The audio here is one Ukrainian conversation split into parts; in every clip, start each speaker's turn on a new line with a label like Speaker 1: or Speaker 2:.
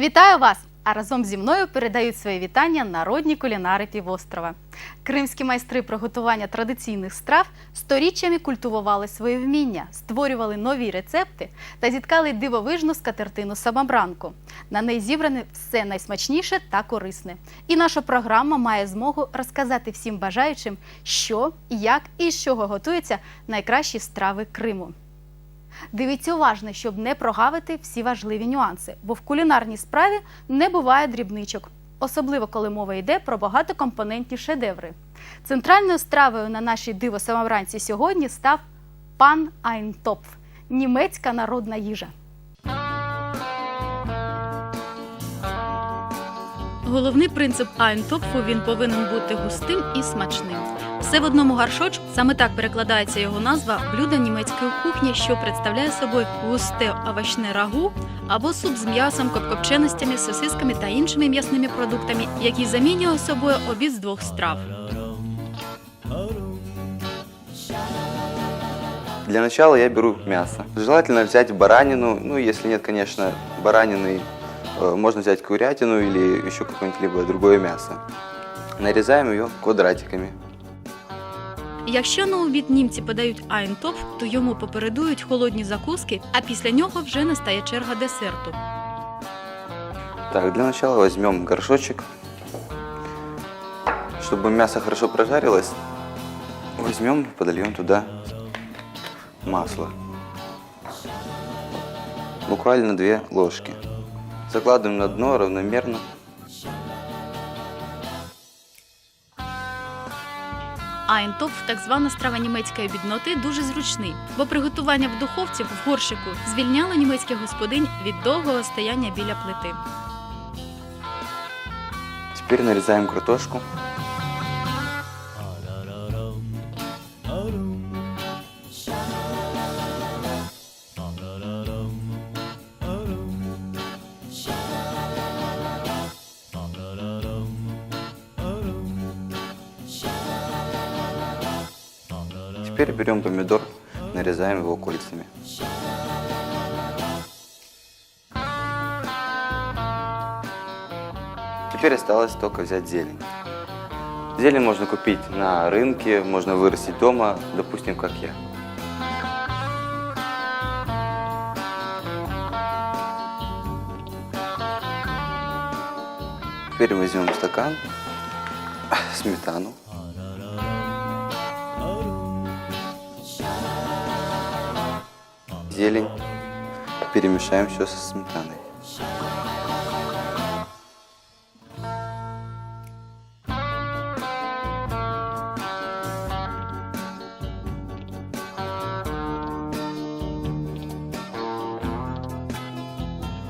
Speaker 1: Вітаю вас! А разом зі мною передають свої вітання народні кулінари півострова. Кримські майстри приготування традиційних страв сторіччями культивували свої вміння, створювали нові рецепти та зіткали дивовижну скатертину самобранку. На неї зібране все найсмачніше та корисне. І наша програма має змогу розказати всім бажаючим, що, як і з чого готуються найкращі страви Криму. Дивіться уважно, щоб не прогавити всі важливі нюанси, бо в кулінарній справі не буває дрібничок, особливо коли мова йде про багатокомпонентні шедеври. Центральною стравою на нашій диво самобранці сьогодні став пан Айнтопф – німецька народна їжа. Головний принцип айнтопфу він повинен бути густим і смачним. Все в одному гаршочку саме так перекладається його назва блюда німецької кухні, що представляє собою густе овочне рагу або суп з м'ясом, копкопченостями, сосисками та іншими м'ясними продуктами, який замінює собою обід з двох страв.
Speaker 2: Для начала я беру мясо. Желательно взять баранину, ну если нет, конечно, баранины, э, можно взять курятину или еще какое-нибудь либо другое мясо. Нарезаем ее квадратиками.
Speaker 1: Якщо на обід німці подають айнтопф, то йому попередують холодні закуски, а після нього вже настає черга десерту.
Speaker 2: Так, для начала возьмем горшочек. Чтобы мясо хорошо прожарилось, возьмем, подольем туда масло. Буквально две ложки. Закладываем на дно равномерно.
Speaker 1: Айнтопф, так звана страва німецької бідноти, дуже зручний, бо приготування в духовці в горщику звільняло німецьких господинь від довгого стояння біля плити.
Speaker 2: Тепер нарізаємо картошку. Теперь берем помидор, нарезаем его кольцами. Теперь осталось только взять зелень. Зелень можно купить на рынке, можно вырастить дома, допустим, как я. Теперь возьмем стакан, сметану. Зелень. Перемешаем все со сметаной.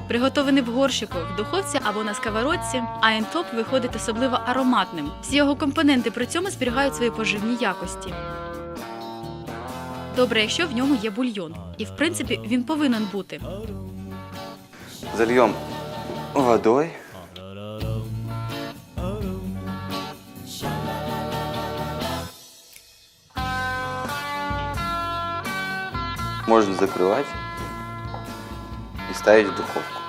Speaker 1: Приготований в горщику, в духовці або на сковородці, айнтоп виходить особливо ароматним. Всі його компоненти при цьому зберігають свої поживні якості. Добре, якщо в ньому є бульйон. І в принципі він повинен бути.
Speaker 2: Зальем водой. Можно закрывать и ставить в духовку.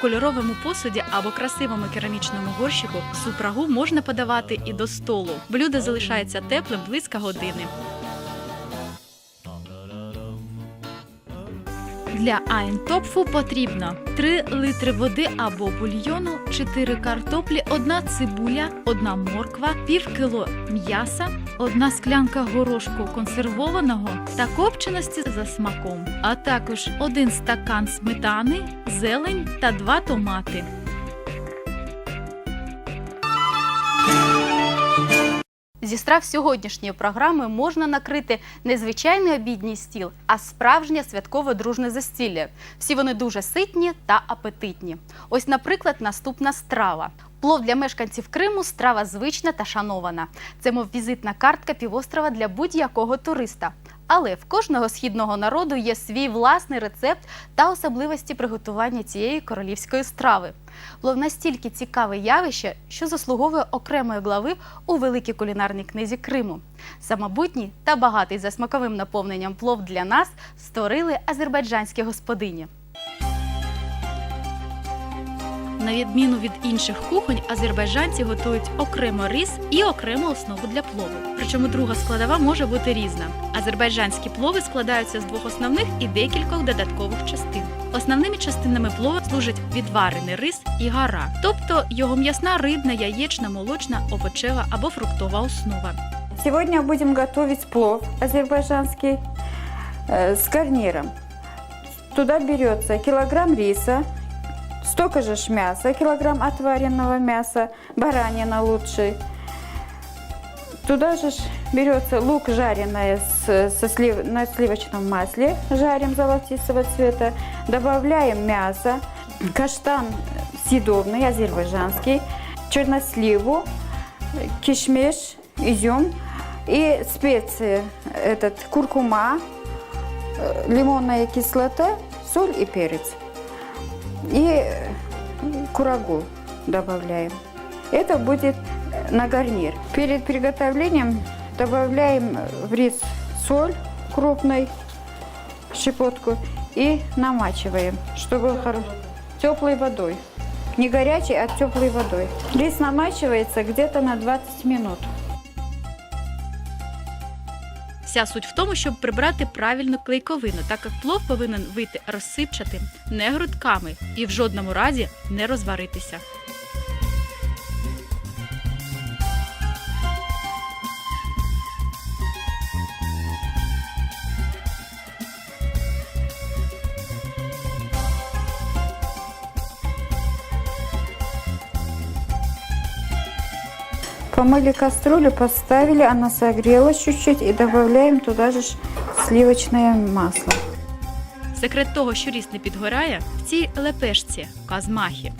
Speaker 1: Кольоровому посуді або красивому керамічному горщику суп рагу можна подавати і до столу. Блюдо залишається теплим близько години. Для айнтопфу потрібно 3 литри води або бульйону, 4 картоплі, 1 цибуля, 1 морква, пів кіло м'яса, 1 склянка горошку консервованого та копченості за смаком, а також 1 стакан сметани, зелень та 2 томати. Зі страв сьогоднішньої програми можна накрити не звичайний обідній стіл, а справжнє святкове дружне застілля. Всі вони дуже ситні та апетитні. Ось, наприклад, наступна страва. Плов для мешканців Криму страва звична та шанована. Це мов візитна картка півострова для будь-якого туриста. Але в кожного східного народу є свій власний рецепт та особливості приготування цієї королівської страви. Плов настільки цікаве явище, що заслуговує окремої глави у великій кулінарній книзі Криму. Самобутній та багатий за смаковим наповненням плов для нас створили азербайджанські господині. На відміну від інших кухонь, азербайджанці готують окремо рис і окрему основу для плову. Причому друга складова може бути різна. Азербайджанські плови складаються з двох основних і декількох додаткових частин. Основними частинами плова служать відварений рис і гара, тобто його м'ясна, рибна, яєчна, молочна, овочева або фруктова основа.
Speaker 3: Сегодня будем готовить плов азербайджанский э, с гарниром. Туда берется килограмм риса, же ж мяса, килограмм отваренного мяса, баранина лучший. Туда же берется лук жареный с, со слив- на сливочном масле, жарим золотистого цвета, добавляем мясо, каштан съедобный азербайджанский, черносливу, кишмиш, изюм и специи. Этот куркума, э, лимонная кислота, соль и перец. И э, курагу добавляем. Это будет на гарнир. Перед приготовлением добавляем в рис соль крупной, щепотку и намачиваем, чтобы хоро- теплой водой. Не горячей, а теплой водой. Рис намачивается где-то на 20 минут.
Speaker 1: Вся суть в тому, щоб прибрати правильну клейковину, так як плов повинен вийти розсипчатим, не грудками і в жодному разі не розваритися.
Speaker 3: Помыли кастрюлю, поставили, она согрелась чуть-чуть и добавляем туда же сливочное масло.
Speaker 1: Секрет того, що ріс не підгорає, в цій лепешці казмахі.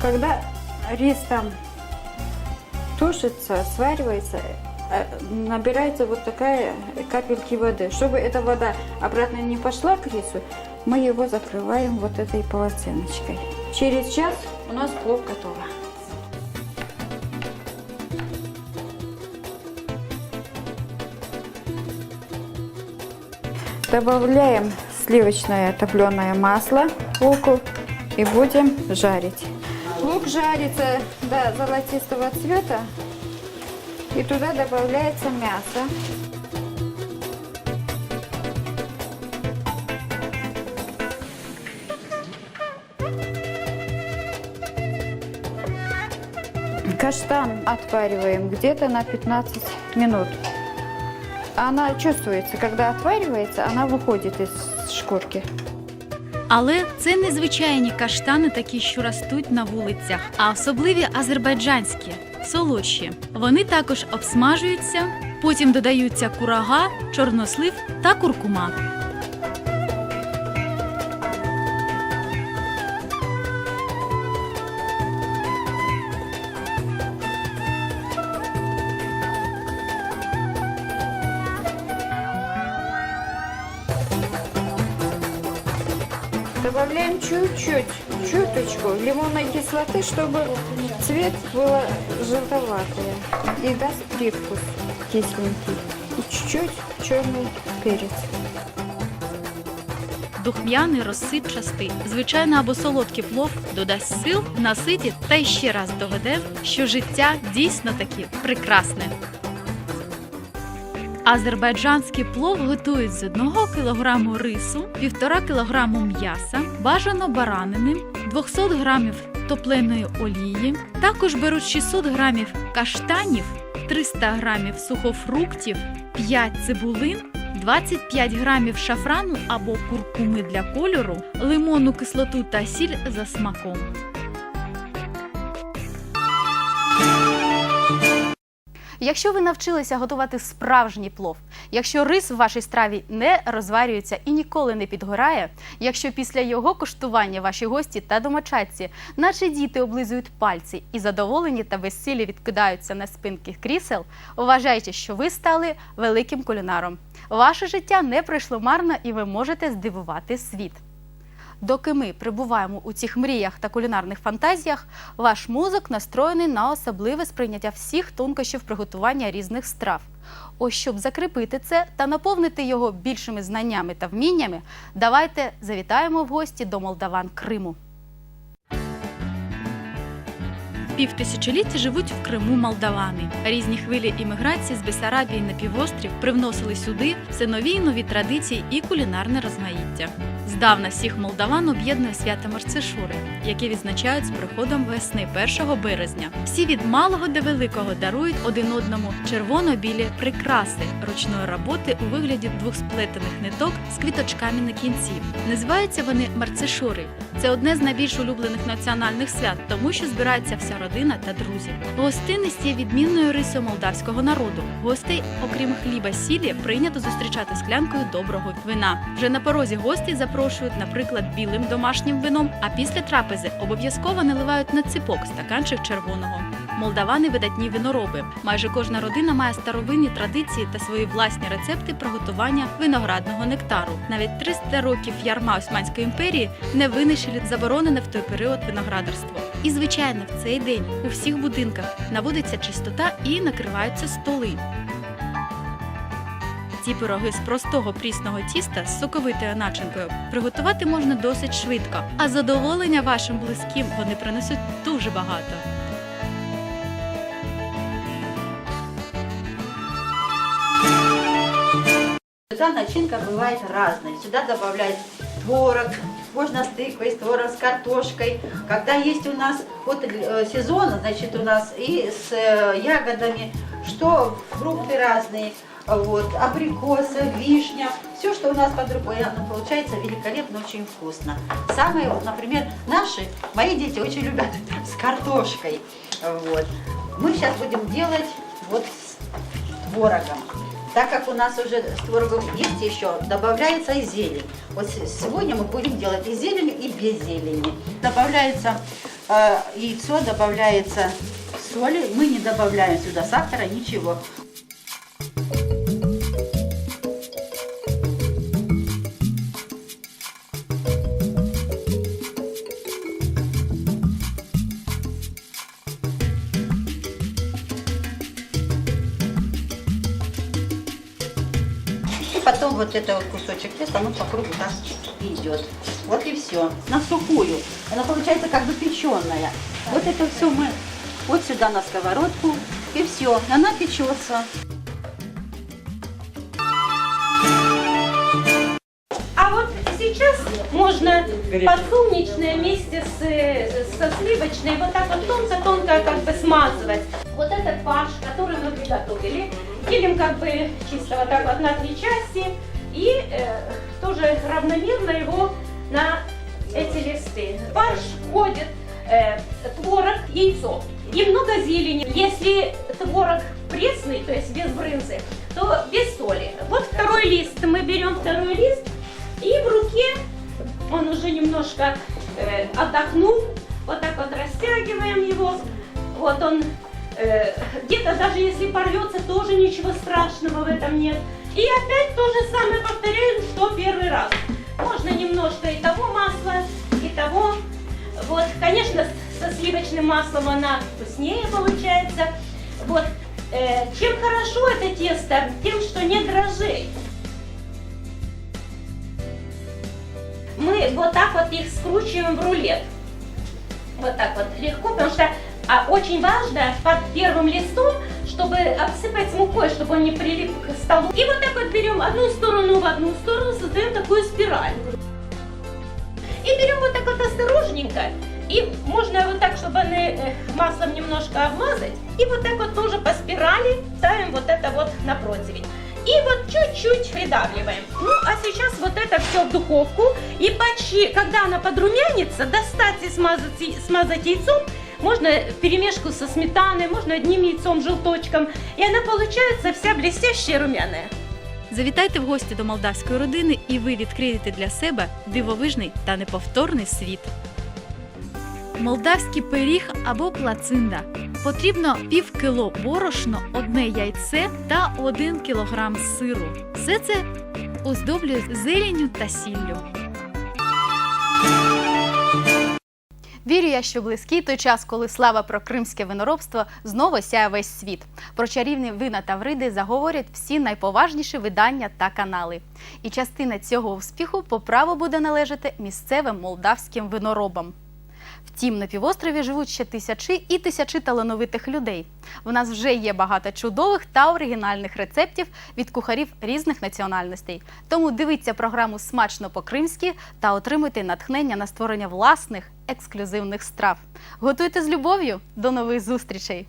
Speaker 3: Когда рис там тушится, сваривается, э, набирается вот такая капельки воды. Чтобы эта вода обратно не пошла к рису, мы его закрываем вот этой полотеночкой. Через час у нас плов готово. Добавляем сливочное топленое масло к луку и будем жарить. Лук жарится до золотистого цвета и туда добавляется мясо. Каштан отвариваем где-то на 15 минут. Она чувствуется, когда отваривается, она выходит из шкурки.
Speaker 1: Але це не звичайні каштани, такі, що ростуть на вулицях, а особливі азербайджанські, солодші. Вони також обсмажуються, потім додаються курага, чорнослив та куркума.
Speaker 3: Добавляем чуть-чуть, чуточку лимонной кислоты, чтобы цвет было желтоватый и даст привкус кисленький. И чуть-чуть черный перец.
Speaker 1: Духм'яний, розсипчастий, звичайно або солодкий плов додасть сил, наситить та й ще раз доведе, що життя дійсно таки прекрасне. Азербайджанський плов готують з 1 кг рису, 1,5 кг м'яса, бажано баранини, 200 г топленої олії. Також беруть 600 г каштанів, 300 г сухофруктів, 5 цибулин 25 грамів шафрану або куркуми для кольору, лимонну кислоту та сіль за смаком. Якщо ви навчилися готувати справжній плов, якщо рис в вашій страві не розварюється і ніколи не підгорає, якщо після його коштування ваші гості та домочадці, наче діти облизують пальці і задоволені та безсилі відкидаються на спинки крісел, вважайте, що ви стали великим кулінаром. Ваше життя не пройшло марно і ви можете здивувати світ. Доки ми прибуваємо у цих мріях та кулінарних фантазіях, ваш мозок настроєний на особливе сприйняття всіх тонкощів приготування різних страв. Ось щоб закріпити це та наповнити його більшими знаннями та вміннями, давайте завітаємо в гості до молдаван Криму. Півтисячоліття живуть в Криму молдавани. Різні хвилі імміграції з Бесарабії на півострів привносили сюди все нові й нові традиції і кулінарне розмаїття. Здавна всіх молдаван об'єднує свято Марцишури, яке відзначають з приходом весни 1 березня. Всі від малого до великого дарують один одному червоно-білі прикраси ручної роботи у вигляді двох сплетених ниток з квіточками на кінці. Називаються вони марцишури. Це одне з найбільш улюблених національних свят, тому що збирається вся родина та друзі. Гостинність є відмінною рисою молдавського народу. Гостей, окрім хліба сілі, прийнято зустрічати склянкою доброго вина. Вже на порозі гостей запрошують, наприклад, білим домашнім вином, а після трапези обов'язково наливають на ципок стаканчик червоного. Молдавани видатні винороби. Майже кожна родина має старовинні традиції та свої власні рецепти приготування виноградного нектару. Навіть 300 років ярма Османської імперії не винищили заборонене в той період виноградарство. І звичайно, в цей день у всіх будинках наводиться чистота і накриваються столи. Ці пироги з простого прісного тіста з соковитою начинкою приготувати можна досить швидко, а задоволення вашим близьким вони принесуть дуже багато.
Speaker 4: Сюда начинка бывает разная. Сюда добавляют творог, можно с тыквой, с творог, с картошкой. Когда есть у нас вот э, сезон, значит, у нас и с э, ягодами, что фрукты разные, вот, абрикосы, вишня, все, что у нас под рукой, оно получается великолепно, очень вкусно. Самые, вот, например, наши, мои дети очень любят с картошкой, вот. Мы сейчас будем делать вот с творогом. Так как у нас уже с творогом есть еще, добавляется и зелень. Вот сегодня мы будем делать и зелень, и без зелени. Добавляется э, яйцо, добавляется соли. Мы не добавляем сюда сахара, ничего. Вот это вот кусочек теста, оно по кругу так идет. Вот и все. На сухую. Она получается как бы печеная. Вот это все мы вот сюда на сковородку. И все. Она печется.
Speaker 5: А вот сейчас можно подсолнечное вместе с, со сливочной вот так вот тонко-тонко как бы смазывать. Вот этот фарш, который мы приготовили, делим как бы чисто вот так вот на три части и э, тоже равномерно его на эти листы. В фарш входит э, творог, яйцо и много зелени. Если творог пресный, то есть без брынзы, то без соли. Вот второй лист. Мы берем второй лист и в руке он уже немножко э, отдохнул. Вот так вот растягиваем его. Вот он э, где-то даже если порвется, тоже ничего страшного в этом нет. И опять то же самое повторяем, что первый раз. Можно немножко и того масла, и того. Вот, конечно, со сливочным маслом она вкуснее получается. Вот, э, чем хорошо это тесто, тем, что нет дрожжей. Мы вот так вот их скручиваем в рулет. Вот так вот легко, потому что а, очень важно под первым листом, чтобы обсыпать мукой, чтобы он не прилип к столу. И вот так вот берем одну сторону в одну сторону, создаем такую спираль. И берем вот так вот осторожненько. И можно вот так, чтобы они, э, маслом немножко обмазать. И вот так вот тоже по спирали ставим вот это вот на противень. И вот чуть-чуть придавливаем. Ну, а сейчас вот это все в духовку. И почти, когда она подрумянится, достать и смазать, смазать яйцом. Можно в перемешку со сметаной, можно одним яйцом, желточком. И она получается вся блестящая румяная.
Speaker 1: Завітайте в гості до молдавської родини, і ви відкриєте для себе дивовижний та неповторний світ. Молдавський пиріг або плацинда. Потрібно пів кіло борошно, одне яйце та один кілограм сиру. Все це оздоблюють зеленню та сіллю. Вірю я, що близький той час, коли слава про кримське виноробство знову сяє весь світ. Про чарівні вина та вриди заговорять всі найповажніші видання та канали. І частина цього успіху по праву буде належати місцевим молдавським виноробам. Втім, на півострові живуть ще тисячі і тисячі талановитих людей. В нас вже є багато чудових та оригінальних рецептів від кухарів різних національностей. Тому дивіться програму Смачно по-кримськи та отримуйте натхнення на створення власних ексклюзивних страв. Готуйте з любов'ю. До нових зустрічей!